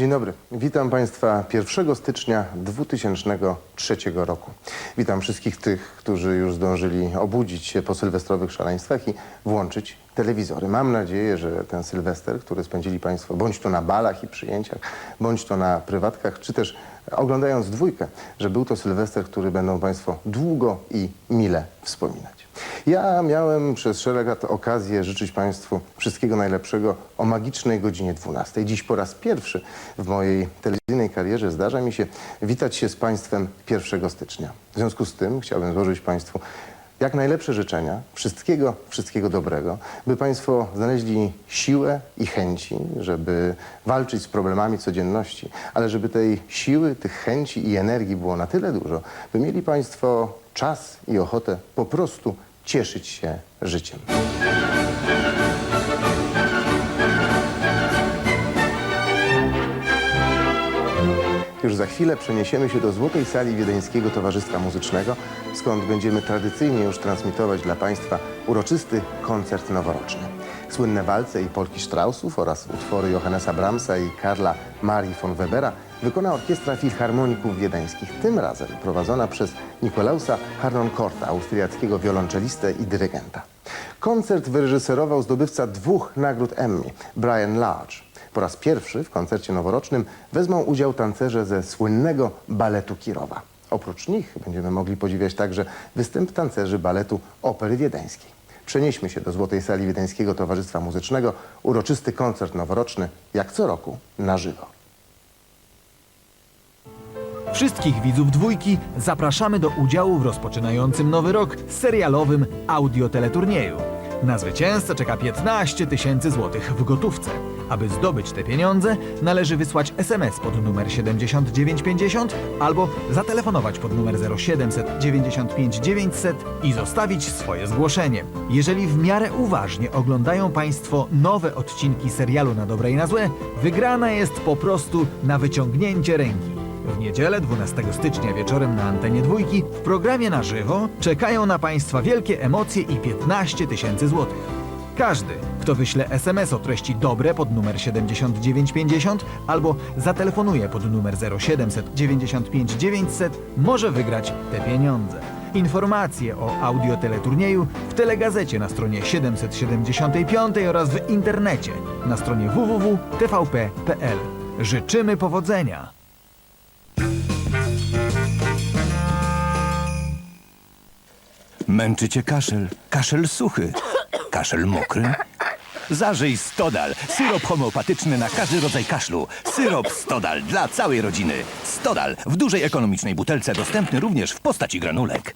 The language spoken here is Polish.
Dzień dobry. Witam Państwa 1 stycznia 2003 roku. Witam wszystkich tych, którzy już zdążyli obudzić się po sylwestrowych szaleństwach i włączyć telewizory. Mam nadzieję, że ten sylwester, który spędzili Państwo bądź to na balach i przyjęciach, bądź to na prywatkach, czy też oglądając dwójkę, że był to sylwester, który będą Państwo długo i mile wspominać. Ja miałem przez szereg lat okazję życzyć Państwu wszystkiego najlepszego o magicznej godzinie 12. Dziś po raz pierwszy w mojej telewizyjnej karierze zdarza mi się witać się z Państwem 1 stycznia. W związku z tym chciałbym złożyć Państwu jak najlepsze życzenia, wszystkiego, wszystkiego dobrego, by Państwo znaleźli siłę i chęci, żeby walczyć z problemami codzienności, ale żeby tej siły, tych chęci i energii było na tyle dużo, by mieli Państwo czas i ochotę po prostu cieszyć się życiem. Już za chwilę przeniesiemy się do Złotej Sali Wiedeńskiego Towarzystwa Muzycznego, skąd będziemy tradycyjnie już transmitować dla Państwa uroczysty koncert noworoczny. Słynne walce i polki Straussów oraz utwory Johannesa Brahmsa i Karla Marii von Webera wykona Orkiestra Filharmoników Wiedeńskich, tym razem prowadzona przez Nikolausa Harnonkorta, austriackiego wiolonczelistę i dyrygenta. Koncert wyreżyserował zdobywca dwóch nagród Emmy, Brian Large. Po raz pierwszy w koncercie noworocznym wezmą udział tancerze ze słynnego baletu Kirowa. Oprócz nich będziemy mogli podziwiać także występ tancerzy baletu Opery Wiedeńskiej. Przenieśmy się do Złotej Sali Wiedeńskiego Towarzystwa Muzycznego. Uroczysty koncert noworoczny, jak co roku, na żywo. Wszystkich widzów dwójki zapraszamy do udziału w rozpoczynającym nowy rok serialowym audioteleturnieju. Na zwycięzcę czeka 15 tysięcy złotych w gotówce. Aby zdobyć te pieniądze, należy wysłać SMS pod numer 7950 albo zatelefonować pod numer 0700 95 900 i zostawić swoje zgłoszenie. Jeżeli w miarę uważnie oglądają Państwo nowe odcinki serialu na dobre i na złe, wygrana jest po prostu na wyciągnięcie ręki. W niedzielę 12 stycznia wieczorem na antenie dwójki w programie na żywo czekają na Państwa wielkie emocje i 15 tysięcy złotych. Każdy, kto wyśle SMS o treści dobre pod numer 7950 albo zatelefonuje pod numer 0700 95 900 może wygrać te pieniądze. Informacje o audioteleturnieju w telegazecie na stronie 775 oraz w internecie na stronie www.tvp.pl. Życzymy powodzenia! Męczy cię kaszel. Kaszel suchy. Kaszel mokry. Zażyj Stodal. Syrop homeopatyczny na każdy rodzaj kaszlu. Syrop Stodal dla całej rodziny. Stodal w dużej ekonomicznej butelce dostępny również w postaci granulek.